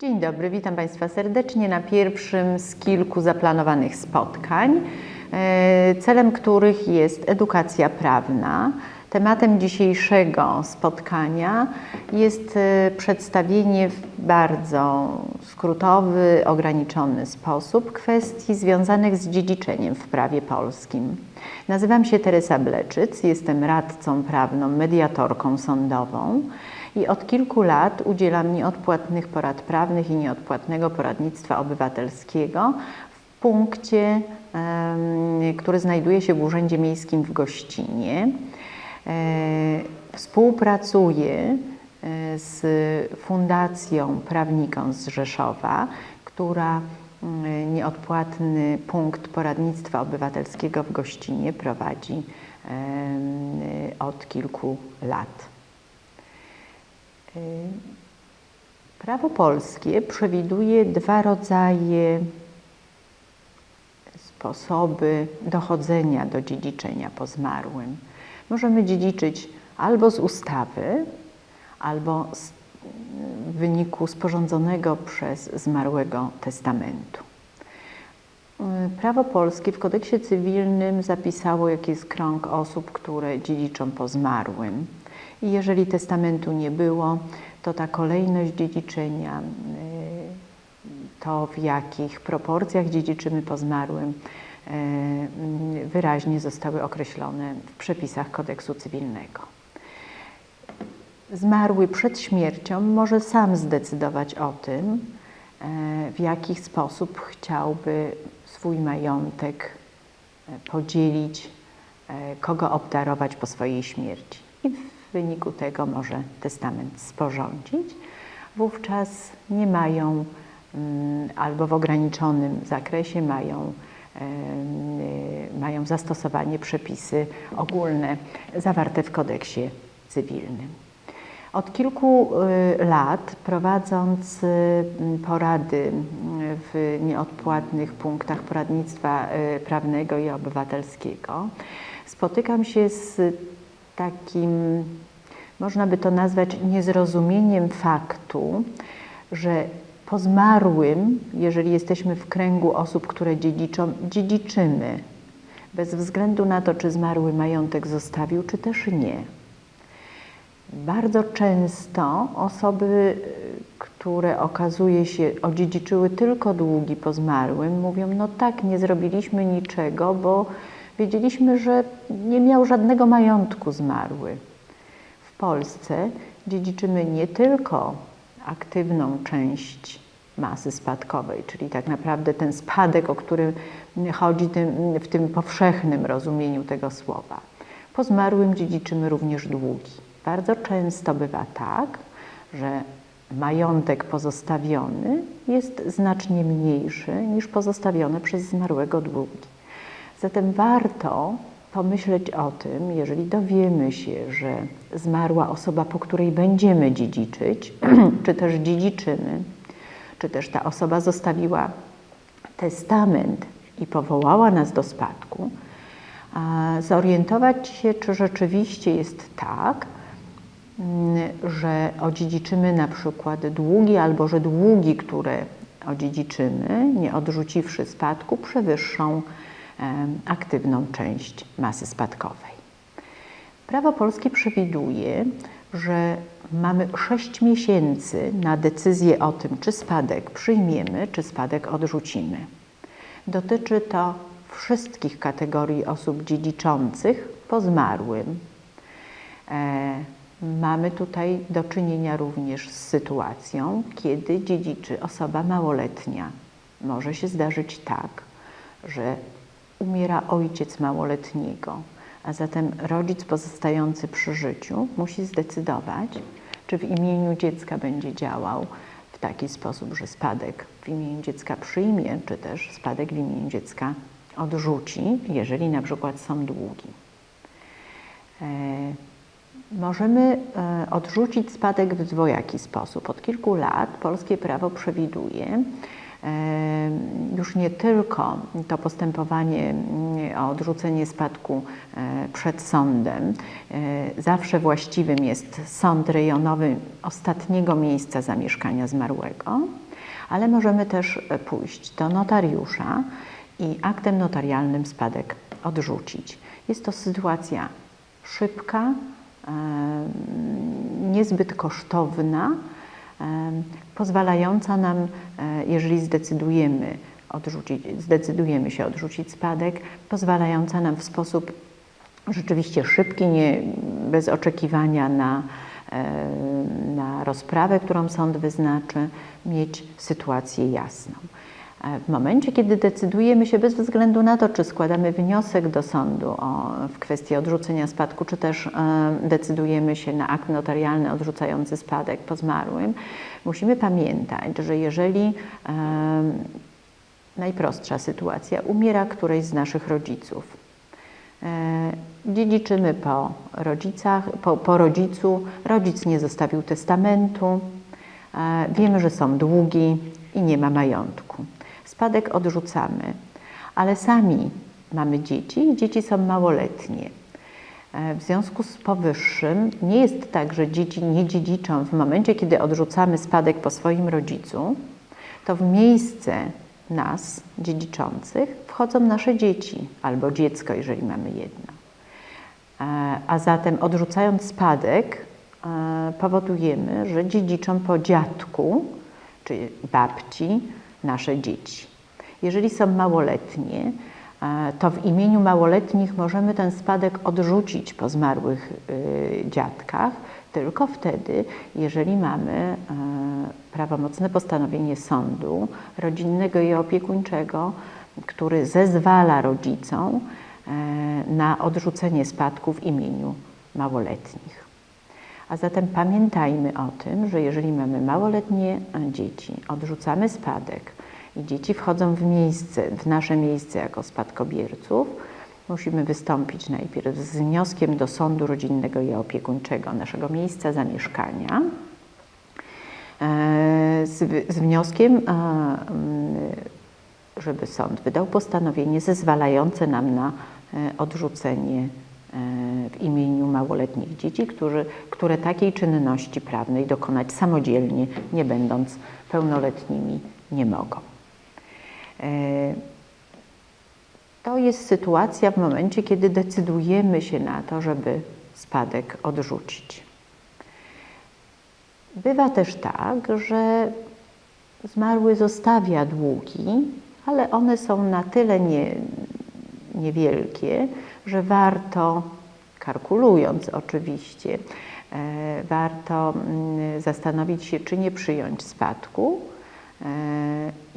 Dzień dobry, witam Państwa serdecznie na pierwszym z kilku zaplanowanych spotkań, e, celem których jest edukacja prawna. Tematem dzisiejszego spotkania jest e, przedstawienie w bardzo skrótowy, ograniczony sposób kwestii związanych z dziedziczeniem w prawie polskim. Nazywam się Teresa Bleczyc, jestem radcą prawną, mediatorką sądową i od kilku lat udzielam nieodpłatnych porad prawnych i nieodpłatnego poradnictwa obywatelskiego w punkcie, który znajduje się w Urzędzie Miejskim w Gościnie. E, Współpracuję e, z Fundacją Prawniką z Rzeszowa, która nieodpłatny punkt poradnictwa obywatelskiego w Gościnie prowadzi od kilku lat. Y, Prawo polskie przewiduje dwa rodzaje sposoby dochodzenia do dziedziczenia po zmarłym. Możemy dziedziczyć albo z ustawy, albo z, w wyniku sporządzonego przez zmarłego testamentu. Y, Prawo polskie w kodeksie cywilnym zapisało, jaki jest krąg osób, które dziedziczą po zmarłym. I jeżeli testamentu nie było, to ta kolejność dziedziczenia, y, to w jakich proporcjach dziedziczymy po zmarłym, y, wyraźnie zostały określone w przepisach kodeksu cywilnego. Zmarły przed śmiercią może sam zdecydować o tym, y, w jaki sposób chciałby swój majątek podzielić, kogo obdarować po swojej śmierci. I w wyniku tego może testament sporządzić. Wówczas nie mają mm, albo w ograniczonym zakresie mają, mają zastosowanie przepisy ogólne zawarte w kodeksie cywilnym. Od kilku y, lat prowadząc y, porady w nieodpłatnych punktach poradnictwa y, prawnego i obywatelskiego, spotykam się z takim, można by to nazwać niezrozumieniem faktu, że po zmarłym, jeżeli jesteśmy w kręgu osób, które dziedziczą, dziedziczymy, bez względu na to, czy zmarły majątek zostawił, czy też nie. Bardzo często osoby, które okazuje się odziedziczyły tylko długi po zmarłym, mówią: No tak, nie zrobiliśmy niczego, bo wiedzieliśmy, że nie miał żadnego majątku zmarły. W Polsce dziedziczymy nie tylko aktywną część masy spadkowej, czyli tak naprawdę ten spadek, o którym chodzi w tym powszechnym rozumieniu tego słowa. Po zmarłym dziedziczymy również długi. Bardzo często bywa tak, że majątek pozostawiony jest znacznie mniejszy niż pozostawione przez zmarłego długi. Zatem warto pomyśleć o tym, jeżeli dowiemy się, że zmarła osoba, po której będziemy dziedziczyć, czy też dziedziczymy, czy też ta osoba zostawiła testament i powołała nas do spadku, zorientować się, czy rzeczywiście jest tak, mm, że odziedziczymy na przykład długi, albo że długi, które odziedziczymy, nie odrzuciwszy spadku, przewyższą aktywną część masy spadkowej. Prawo polskie przewiduje, że mamy 6 miesięcy na decyzję o tym, czy spadek przyjmiemy, czy spadek odrzucimy. Dotyczy to wszystkich kategorii osób dziedziczących po zmarłym. E, mamy tutaj do czynienia również z sytuacją, kiedy dziedziczy osoba małoletnia. Może się zdarzyć tak, że umiera ojciec małoletniego, a zatem rodzic pozostający przy życiu musi zdecydować, czy w imieniu dziecka będzie działał w taki sposób, że spadek w imieniu dziecka przyjmie, czy też spadek w imieniu dziecka odrzuci, jeżeli na przykład są długi. E, możemy e, odrzucić spadek w dwojaki sposób. Od kilku lat polskie prawo przewiduje, już nie tylko to postępowanie mm, o odrzucenie spadku e, przed sądem. E, zawsze właściwym jest sąd rejonowy ostatniego miejsca zamieszkania zmarłego, Ale możemy też e, pójść do notariusza i aktem notarialnym spadek odrzucić. Jest to sytuacja szybka, niezbyt kosztowna, pozwalająca nam, e, jeżeli zdecydujemy, odrzucić, zdecydujemy się odrzucić spadek, pozwalająca nam w sposób rzeczywiście szybki, nie, bez oczekiwania na, e, na rozprawę, którą sąd wyznaczy, mieć sytuację jasną. E, W momencie, kiedy decydujemy się bez względu na to, czy składamy wniosek do sądu o, w kwestii odrzucenia spadku, czy też e, decydujemy się na akt notarialny odrzucający spadek po zmarłym, musimy pamiętać, że jeżeli e, najprostsza sytuacja, umiera któryś z naszych rodziców, Dziedziczymy po rodzicach, po, po rodzicu. Rodzic nie zostawił testamentu. Wiemy, że są długi i nie ma majątku. Spadek odrzucamy, ale sami mamy dzieci i dzieci są małoletnie. E, W związku z powyższym nie jest tak, że dzieci nie dziedziczą w momencie, kiedy odrzucamy spadek po swoim rodzicu, to w miejsce nas, dziedziczących, wchodzą nasze dzieci albo dziecko, jeżeli mamy jedno. E, A zatem odrzucając spadek, e, powodujemy, że dziedziczą po dziadku czy babci nasze dzieci. Jeżeli są małoletnie, e, to w imieniu małoletnich możemy ten spadek odrzucić po zmarłych y, dziadkach, tylko wtedy, jeżeli mamy e, prawomocne postanowienie sądu rodzinnego i opiekuńczego, który zezwala rodzicom e, na odrzucenie spadku w imieniu małoletnich. A zatem pamiętajmy o tym, że jeżeli mamy małoletnie e, dzieci, odrzucamy spadek i dzieci wchodzą w miejsce, w nasze miejsce jako spadkobierców, musimy wystąpić najpierw z wnioskiem do sądu rodzinnego i opiekuńczego naszego miejsca zamieszkania, e, z, wnioskiem, e, mm, żeby sąd wydał postanowienie zezwalające nam na odrzucenie w imieniu małoletnich dzieci, którzy, które takiej czynności prawnej dokonać samodzielnie, nie będąc pełnoletnimi, nie mogą. E, To jest sytuacja w momencie, kiedy decydujemy się na to, żeby spadek odrzucić. Bywa też tak, że zmarły zostawia długi, ale one są na tyle nie, niewielkie, że warto, kalkulując oczywiście, e, warto mm, zastanowić się, czy nie przyjąć spadku e,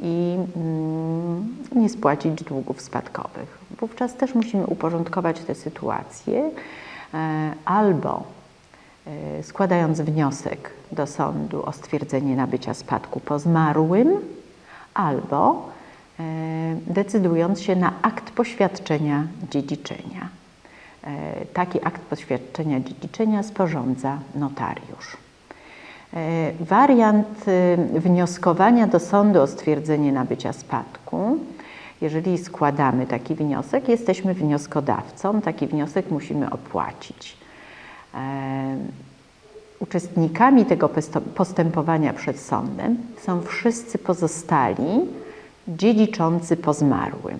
i mm, nie spłacić długów spadkowych. Wówczas też musimy uporządkować tę sytuację e, albo składając wniosek do sądu o stwierdzenie nabycia spadku po zmarłym, albo decydując się na akt poświadczenia dziedziczenia. E, Taki akt poświadczenia dziedziczenia sporządza notariusz. E, Wariant e, wnioskowania do sądu o stwierdzenie nabycia spadku. Jeżeli składamy taki wniosek, jesteśmy wnioskodawcą, taki wniosek musimy opłacić. E, Uczestnikami tego postępowania przed sądem są wszyscy pozostali dziedziczący po zmarłym.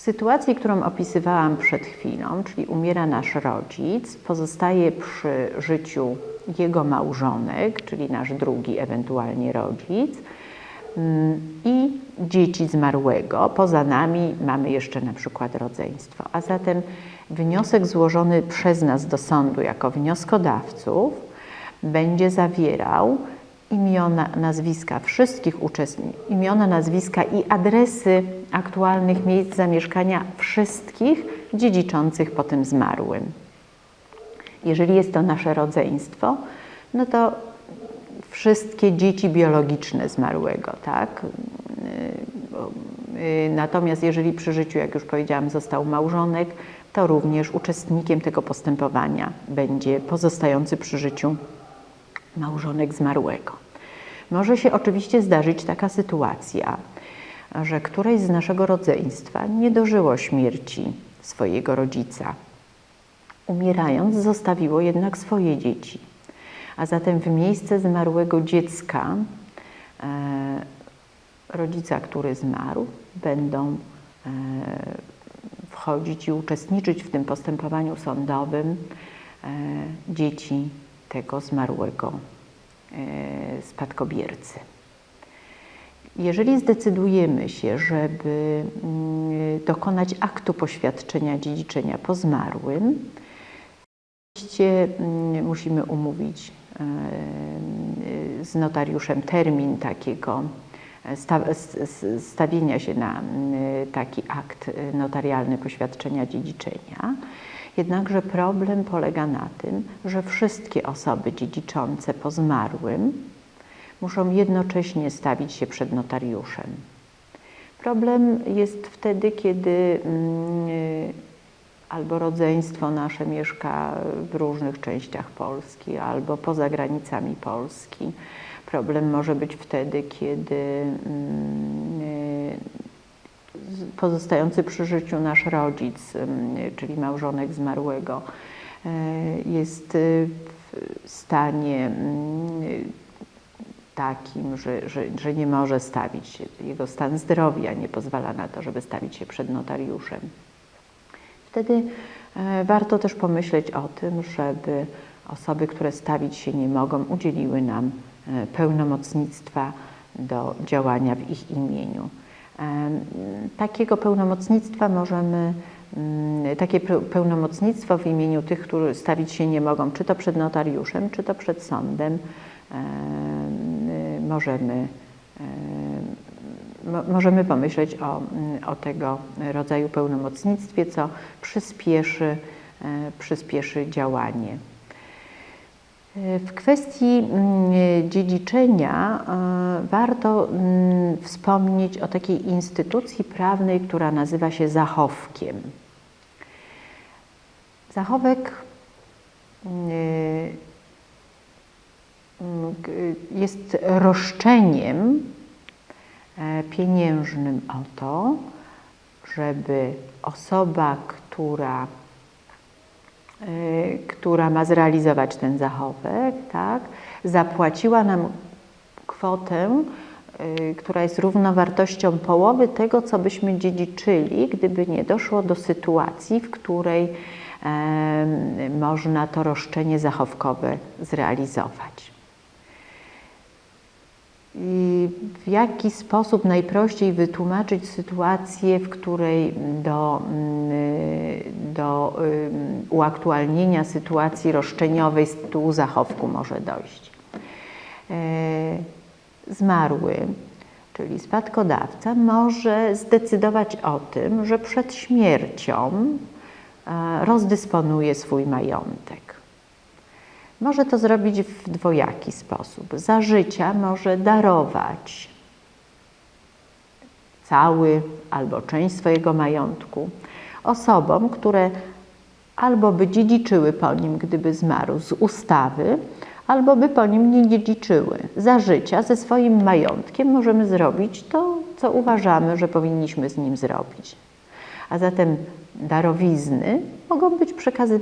W sytuacji, którą opisywałam przed chwilą, czyli umiera nasz rodzic, pozostaje przy życiu jego małżonek, czyli nasz drugi ewentualnie rodzic mm, i dzieci zmarłego. Poza nami mamy jeszcze na przykład rodzeństwo. A zatem wniosek złożony przez nas do sądu jako wnioskodawców będzie zawierał imiona, nazwiska wszystkich uczestników, imiona, nazwiska i adresy aktualnych miejsc zamieszkania wszystkich dziedziczących po tym zmarłym. Jeżeli jest to nasze rodzeństwo, no to wszystkie dzieci biologiczne zmarłego, tak? Natomiast jeżeli przy życiu, jak już powiedziałam, został małżonek, to również uczestnikiem tego postępowania będzie pozostający przy życiu małżonek zmarłego. Może się oczywiście zdarzyć taka sytuacja, że któreś z naszego rodzeństwa nie dożyło śmierci swojego rodzica. Umierając, zostawiło jednak swoje dzieci. A zatem w miejsce zmarłego dziecka e, rodzica, który zmarł, będą e, wchodzić i uczestniczyć w tym postępowaniu sądowym e, dzieci tego zmarłego e, spadkobiercy. Jeżeli zdecydujemy się, żeby mm, dokonać aktu poświadczenia dziedziczenia po zmarłym, oczywiście mm, musimy umówić e, e, z notariuszem termin takiego e, stawienia się na mm, taki akt notarialny poświadczenia dziedziczenia. Jednakże problem polega na tym, że wszystkie osoby dziedziczące po zmarłym muszą jednocześnie stawić się przed notariuszem. Problem jest wtedy, kiedy mm, albo rodzeństwo nasze mieszka w różnych częściach Polski, albo poza granicami Polski. Problem może być wtedy, kiedy mm, pozostający przy życiu nasz rodzic, czyli małżonek zmarłego, y, jest y, w stanie takim, że, że, że nie może stawić się, jego stan zdrowia nie pozwala na to, żeby stawić się przed notariuszem. Wtedy e, warto też pomyśleć o tym, żeby osoby, które stawić się nie mogą, udzieliły nam e, pełnomocnictwa do działania w ich imieniu. Takiego pełnomocnictwa możemy, mm, takie pe- pełnomocnictwo w imieniu tych, którzy stawić się nie mogą, czy to przed notariuszem, czy to przed sądem, em, możemy, em, mo- możemy pomyśleć o, o tego rodzaju pełnomocnictwie, co przyspieszy, e, przyspieszy działanie. W kwestii mm, dziedziczenia e, warto mm, wspomnieć o takiej instytucji prawnej, która nazywa się zachowkiem. Zachowek mm, jest roszczeniem e, pieniężnym o to, żeby osoba, która która ma zrealizować ten zachowek, tak, zapłaciła nam kwotę, y, która jest równowartością połowy tego, co byśmy dziedziczyli, gdyby nie doszło do sytuacji, w której można to roszczenie zachowkowe zrealizować. I w jaki sposób najprościej wytłumaczyć sytuację, w której do, mm, do uaktualnienia sytuacji roszczeniowej z tytułu zachowku może dojść? E, Zmarły, czyli spadkodawca, może zdecydować o tym, że przed śmiercią e, rozdysponuje swój majątek. Może to zrobić w dwojaki sposób. Za życia może darować cały albo część swojego majątku osobom, które albo by dziedziczyły po nim, gdyby zmarł z ustawy, albo by po nim nie dziedziczyły. Za życia ze swoim majątkiem możemy zrobić to, co uważamy, że powinniśmy z nim zrobić. A zatem darowizny mogą być przekazywane